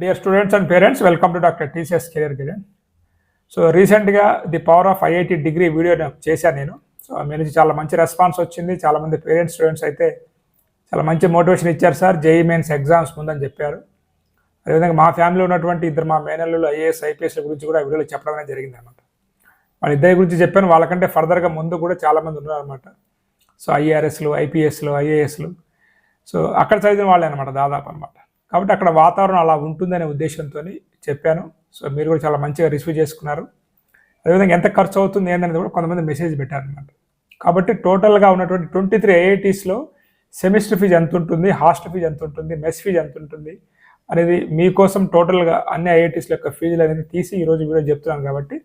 Dear students and parents welcome to doctor TCS career guidance so రీసెంట్గా the power of IIT degree video చేశాను నేను. So మీ నుంచి చాలా మంచి రెస్పాన్స్ వచ్చింది. చాలామంది పేరెంట్స్ స్టూడెంట్స్ అయితే చాలా మంచి మోటివేషన్ ఇచ్చారు సార్. జేఈ మెయిన్స్ ఎగ్జామ్స్ ముందని చెప్పారు. అదేవిధంగా మా ఫ్యామిలీలో ఉన్నటువంటి ఇద్దరు మా మేనల్లు ఐఏఎస్ ఐపీఎస్ల గురించి కూడా వీడియోలో చెప్పడం అనేది జరిగింది అనమాట వాళ్ళ ఇద్దరి గురించి చెప్పాను. వాళ్ళకంటే ఫర్దర్గా ముందు కూడా చాలామంది ఉన్నారు అనమాట సో ఐఆర్ఎస్లు ఐపీఎస్లు ఐఏఎస్లు సో అక్కడ చదివిన వాళ్ళే అనమాట దాదాపు అనమాట కాబట్టి అక్కడ వాతావరణం అలా ఉంటుందనే ఉద్దేశంతో చెప్పాను. సో మీరు కూడా చాలా మంచిగా రిసీవ్ చేసుకున్నారు. అదేవిధంగా ఎంత ఖర్చు అవుతుంది ఏందనేది కూడా కొంతమంది మెసేజ్ పెట్టారనమాట కాబట్టి టోటల్గా ఉన్నటువంటి ట్వంటీ త్రీ ఐఐటీస్లో సెమిస్టర్ ఫీజు ఎంత ఉంటుంది హాస్టల్ ఫీజు ఎంత ఉంటుంది మెస్ ఫీజు ఎంత ఉంటుంది అనేది మీకోసం టోటల్గా అన్ని ఐఐటీస్ల యొక్క ఫీజులు అనేది తీసి ఈరోజు వీడియో చెప్తున్నాను కాబట్టి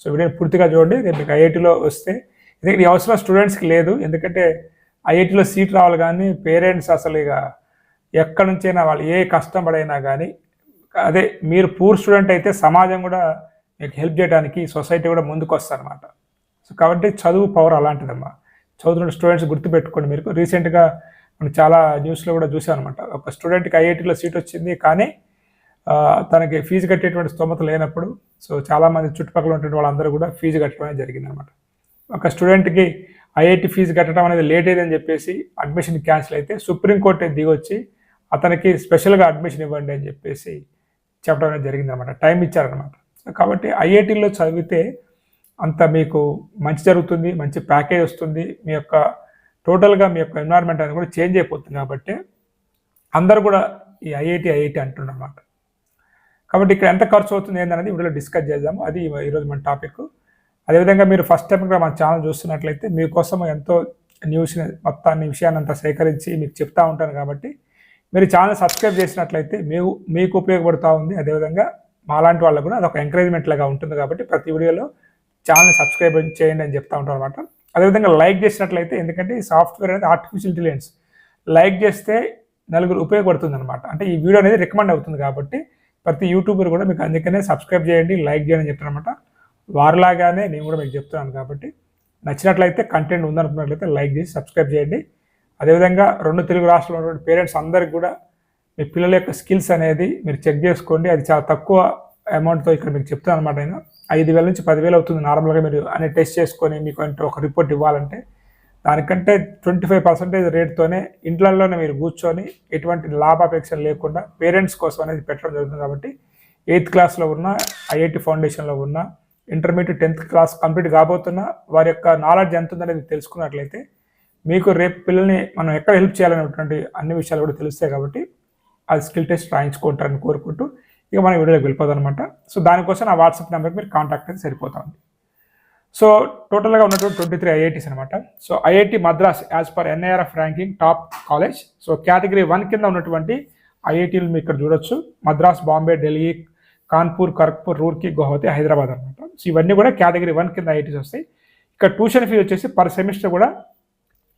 సో వీడియోని పూర్తిగా చూడండి. రేపు మీకు ఐఐటీలో వస్తే ఇది ఈ అవసరం స్టూడెంట్స్కి లేదు. ఎందుకంటే ఐఐటీలో సీట్ రావాలి కానీ పేరెంట్స్ అసలు ఇక ఎక్కడి నుంచైనా వాళ్ళు ఏ కష్టం పడైనా కానీ అదే మీరు పూర్ స్టూడెంట్ అయితే సమాజం కూడా మీకు హెల్ప్ చేయడానికి సొసైటీ కూడా ముందుకు వస్తారనమాట సో కాబట్టి చదువు పవర్ అలాంటిదమ్మా. చదువుతున్న స్టూడెంట్స్ గుర్తుపెట్టుకోండి మీరు. రీసెంట్గా మనం చాలా న్యూస్లో కూడా చూసాం అనమాట ఒక స్టూడెంట్కి ఐఐటీలో సీట్ వచ్చింది కానీ తనకి ఫీజు కట్టేటువంటి స్తోమత లేనప్పుడు సో చాలామంది చుట్టుపక్కల ఉన్నటువంటి వాళ్ళందరూ కూడా ఫీజు కట్టడం జరిగిందనమాట జరిగింది అనమాట ఒక స్టూడెంట్కి ఐఐటి ఫీజు కట్టడం అనేది లేట్ అయిందని చెప్పేసి అడ్మిషన్ క్యాన్సిల్ అయితే సుప్రీంకోర్టు దిగొచ్చి అతనికి స్పెషల్గా అడ్మిషన్ ఇవ్వండి అని చెప్పేసి చెప్పడం అనేది జరిగింది అనమాట టైం ఇచ్చారనమాట కాబట్టి ఐఐటీలో చదివితే అంత మీకు మంచి జరుగుతుంది మంచి ప్యాకేజ్ వస్తుంది. మీ యొక్క టోటల్గా మీ యొక్క ఎన్వైర్న్మెంట్ అనేది కూడా చేంజ్ అయిపోతుంది కాబట్టి అందరూ కూడా ఈ ఐఐటి ఐఐటి అంటున్నమాట కాబట్టి ఇక్కడ ఎంత ఖర్చు అవుతుంది ఏంటనేది వీడియోలో డిస్కస్ చేద్దాము అది ఈరోజు మన టాపిక్ అదేవిధంగా మీరు ఫస్ట్ టైం కూడా మన ఛానల్ చూస్తున్నట్లయితే మీకోసం ఎంతో న్యూస్ మొత్తాన్ని విషయాన్ని అంతా సేకరించి మీకు చెప్తా ఉంటాను కాబట్టి మీరు ఛానల్ సబ్స్క్రైబ్ చేసినట్లయితే మీకు మీకు ఉపయోగపడుతూ ఉంది. అదేవిధంగా మాలాంటి వాళ్ళకు కూడా అదొక ఎంకరేజ్మెంట్ లాగా ఉంటుంది కాబట్టి ప్రతి వీడియోలో ఛానల్ సబ్స్క్రైబ్ చేయండి అని చెప్తా ఉంటాం అనమాట అదేవిధంగా లైక్ చేసినట్లయితే ఎందుకంటే ఈ సాఫ్ట్వేర్ అనేది ఆర్టిఫిషియల్ ఇంటెలిజెన్స్ లైక్ చేస్తే నలుగురు ఉపయోగపడుతుంది అనమాట అంటే ఈ వీడియో అనేది రికమెండ్ అవుతుంది కాబట్టి ప్రతి యూట్యూబర్ కూడా మీకు అందుకనే సబ్స్క్రైబ్ చేయండి లైక్ చేయండి అని చెప్తానమాట వారిలాగానే నేను కూడా మీకు చెప్తున్నాను కాబట్టి నచ్చినట్లయితే కంటెంట్ ఉందనుకున్నట్లయితే లైక్ చేసి సబ్స్క్రైబ్ చేయండి. అదేవిధంగా రెండు తెలుగు రాష్ట్రంలో ఉన్నటువంటి పేరెంట్స్ అందరికి కూడా మీ పిల్లల యొక్క స్కిల్స్ అనేది మీరు చెక్ చేసుకోండి. అది చాలా తక్కువ అమౌంట్తో ఇక్కడ మీకు చెప్తాను అనమాట నేను. ఐదు వేల నుంచి పదివేలు అవుతుంది నార్మల్గా మీరు అన్ని టెస్ట్ చేసుకొని మీకు అంటే ఒక రిపోర్ట్ ఇవ్వాలంటే. దానికంటే ట్వంటీ ఫైవ్ పర్సెంటేజ్ రేట్తోనే ఇంట్లలోనే మీరు కూర్చొని ఎటువంటి లాభాపేక్ష లేకుండా పేరెంట్స్ కోసం అనేది పెట్టడం జరుగుతుంది కాబట్టి ఎయిత్ క్లాస్లో ఉన్న ఐఐటి ఫౌండేషన్లో ఉన్న ఇంటర్మీడియట్ టెన్త్ క్లాస్ కంప్లీట్ కాబోతున్న వారి యొక్క నాలెడ్జ్ ఎంత ఉందనేది తెలుసుకున్నట్లయితే మీకు రేపు పిల్లల్ని మనం ఎక్కడ హెల్ప్ చేయాలనేటువంటి అన్ని విషయాలు కూడా తెలుస్తాయి కాబట్టి అది స్కిల్ టెస్ట్ రాయించుకుంటారని కోరుకుంటూ ఇక మనం వీడియోలోకి వెళ్ళిపోదాం అనమాట సో దానికోసం నా వాట్సాప్ నెంబర్కి మీరు కాంటాక్ట్ అయితే సరిపోతుంది సో టోటల్గా ఉన్నటువంటి ట్వంటీ త్రీ ఐఐటీస్ అనమాట so IIT Madras as per NIRF ranking top college. So category one కింద ఉన్నటువంటి ఐఐటీలు మీరు ఇక్కడ చూడొచ్చు. మద్రాస్ బాంబే ఢిల్లీ కాన్పూర్ ఖరగ్పూర్ రూర్కి గువాహతి హైదరాబాద్ అనమాట సో ఇవన్నీ కూడా కేటగిరీ వన్ కింద ఐఐటీస్ వస్తాయి. ఇక్కడ ట్యూషన్ ఫీ వచ్చేసి పర్ సెమిస్టర్ కూడా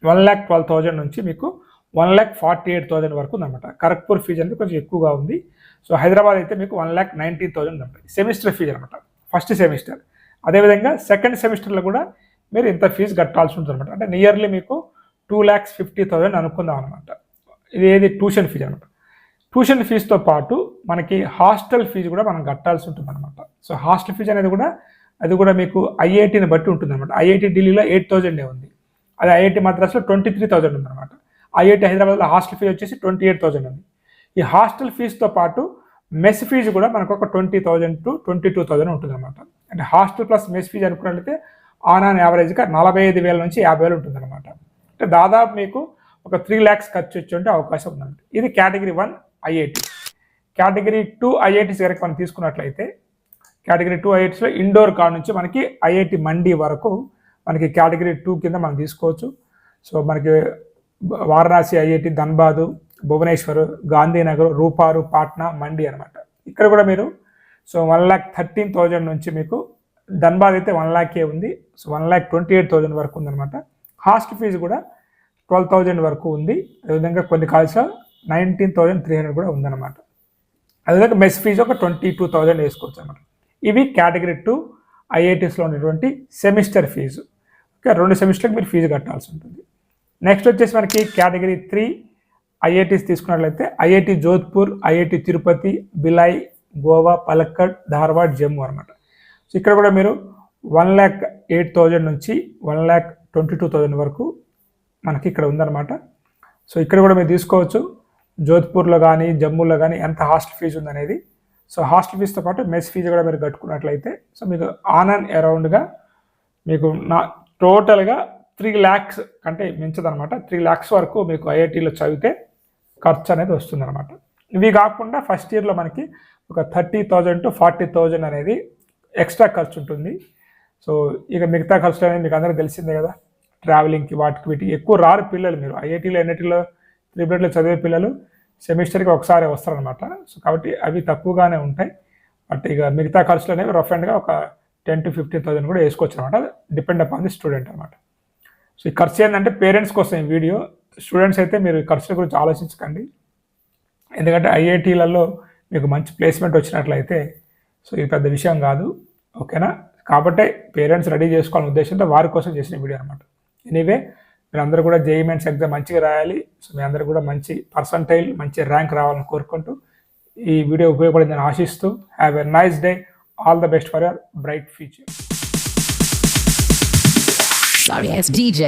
వన్ ల్యాక్ ట్వెల్వ్ థౌజండ్ నుంచి మీకు one lakh forty eight thousand వరకు ఉందన్నమాట. ఖరగ్పూర్ ఫీజు అనేది కొంచెం ఎక్కువగా ఉంది. సో హైదరాబాద్ అయితే మీకు వన్ ల్యాక్ నైన్టీన్ థౌజండ్ ఉంటుంది సెమిస్టర్ ఫీజు అనమాట ఫస్ట్ సెమిస్టర్. అదేవిధంగా సెకండ్ సెమిస్టర్లో కూడా మీరు ఇంత ఫీజు కట్టాల్సి ఉంటుంది అనమాట అంటే నియర్లీ మీకు టూ ల్యాక్స్ ఫిఫ్టీ థౌజండ్ అనుకుందాం అనమాట ఇది ఏది? ట్యూషన్ ఫీజు అనమాట ట్యూషన్ ఫీజుతో పాటు మనకి హాస్టల్ ఫీజు కూడా మనం కట్టాల్సి ఉంటుంది అనమాట సో హాస్టల్ ఫీజు అనేది కూడా అది కూడా మీకు ఐఐటీని బట్టి ఉంటుంది అనమాట ఐఐటి ఢిల్లీలో ఎయిట్ థౌజండే ఉంది. అది ఐఐటి మద్రాసులో ట్వంటీ త్రీ థౌజండ్ ఉందన్నమాట. ఐఐటి హైదరాబాద్లో హాస్టల్ ఫీజు వచ్చేసి ట్వంటీ ఎయిట్ థౌజండ్ ఉంది. ఈ హాస్టల్ ఫీజుతో పాటు మెస్ ఫీజు కూడా మనకు ఒక twenty thousand to twenty two thousand ఉంటుంది అనమాట అంటే హాస్టల్ ప్లస్ మెస్ ఫీజు అనుకున్నట్లయితే ఆన్ ఆన్ యావరేజ్గా నలభై ఐదు వేల నుంచి యాభై వేలు ఉంటుందన్నమాట. అంటే దాదాపు మీకు ఒక త్రీ ల్యాక్స్ ఖర్చు వచ్చే అవకాశం ఉందండి ఇది category one IIT. Category two IITs కనుక మనం తీసుకున్నట్లయితే కేటగిరీ టూ ఐఐటీస్లో ఇండోర్ కాడ నుంచి మనకి ఐఐటి మండి వరకు మనకి కేటగిరీ టూ కింద మనం తీసుకోవచ్చు. సో మనకి వారణాసి ఐఐటి ధన్బాద్ భువనేశ్వర్ గాంధీనగర్ రూపారు పాట్నా మండి అనమాట ఇక్కడ కూడా మీరు so one lakh thirteen thousand నుంచి మీకు ధన్బాద్ అయితే వన్ ల్యాకే ఉంది. So one lakh twenty eight thousand వరకు ఉందన్నమాట. హాస్ట్ ఫీజు కూడా ట్వెల్వ్ థౌజండ్ వరకు ఉంది. అదేవిధంగా కొన్ని కాల్స్ నైన్టీన్ థౌజండ్ త్రీ హండ్రెడ్ కూడా ఉందన్నమాట. అదేవిధంగా మెస్ ఫీజు ఒక ట్వంటీ టూ థౌజండ్ వేసుకోవచ్చు అనమాట ఇవి కేటగిరీ టూ ఐఐటీస్లో ఉన్నటువంటి సెమిస్టర్ ఫీజు. ఓకే రెండు సెమిస్టర్కి మీరు ఫీజు కట్టాల్సి ఉంటుంది. నెక్స్ట్ వచ్చేసి మనకి కేటగిరీ త్రీ ఐఐటీస్ తీసుకున్నట్లయితే ఐఐటి జోధ్పూర్ ఐఐటి తిరుపతి బిలాయ్ గోవా పలక్కడ్ ధార్వాడ్ జమ్మూ అనమాట సో ఇక్కడ కూడా మీరు వన్ ల్యాక్ ఎయిట్ థౌజండ్ నుంచి one lakh twenty two thousand వరకు మనకి ఇక్కడ ఉందన్నమాట. సో ఇక్కడ కూడా మీరు తీసుకోవచ్చు. జోధ్పూర్లో కానీ జమ్మూలో కానీ ఎంత హాస్టల్ ఫీజు ఉందనేది. సో హాస్టల్ ఫీజుతో పాటు మెస్ ఫీజు కూడా మీరు కట్టుకున్నట్లయితే సో మీకు ఆన్ అండ్ అరౌండ్గా మీకు నా టోటల్గా త్రీ ల్యాక్స్ కంటే మించదనమాట త్రీ ల్యాక్స్ వరకు మీకు ఐఐటీలో చదివితే ఖర్చు అనేది వస్తుందన్నమాట. ఇవి కాకుండా ఫస్ట్ ఇయర్లో మనకి ఒక thirty thousand to forty thousand అనేది ఎక్స్ట్రా ఖర్చు ఉంటుంది. సో ఇక మిగతా ఖర్చులు అనేది మీకు అందరికీ తెలిసిందే కదా. ట్రావెలింగ్కి వాటికి వీటికి ఎక్కువ రారు పిల్లలు మీరు. ఐఐటీలో ఎన్ఐటీలో త్రిబులెట్లో చదివే పిల్లలు సెమిస్టర్కి ఒకసారి వస్తారనమాట సో కాబట్టి అవి తక్కువగానే ఉంటాయి. బట్ ఇక మిగతా ఖర్చులు అనేవి రఫ్ అండ్గా ఒక టెన్ టు ఫిఫ్టీన్ థౌసండ్ కూడా వేసుకోవచ్చు అనమాట డిపెండ్ అపాన్ ది స్టూడెంట్ అనమాట సో ఈ ఖర్చు ఏంటంటే పేరెంట్స్ కోసం ఈ వీడియో. స్టూడెంట్స్ అయితే మీరు ఈ ఖర్చుల గురించి ఆలోచించకండి. ఎందుకంటే ఐఐటీలలో మీకు మంచి ప్లేస్మెంట్ వచ్చినట్లయితే సో ఇది పెద్ద విషయం కాదు. ఓకేనా? కాబట్టి పేరెంట్స్ రెడీ చేసుకోవాలనే ఉద్దేశంతో వారి కోసం చేసిన వీడియో అనమాట ఎనీవే మీరు అందరూ కూడా జేఈ మెయిన్స్ ఎగ్జామ్ మంచిగా రాయాలి. సో మీ అందరూ కూడా మంచి పర్సంటైల్ మంచి ర్యాంక్ రావాలని కోరుకుంటూ ఈ వీడియో ఉపయోగపడిందని ఆశిస్తూ have a nice day. All the best for your bright future. Sorry, it's DJ.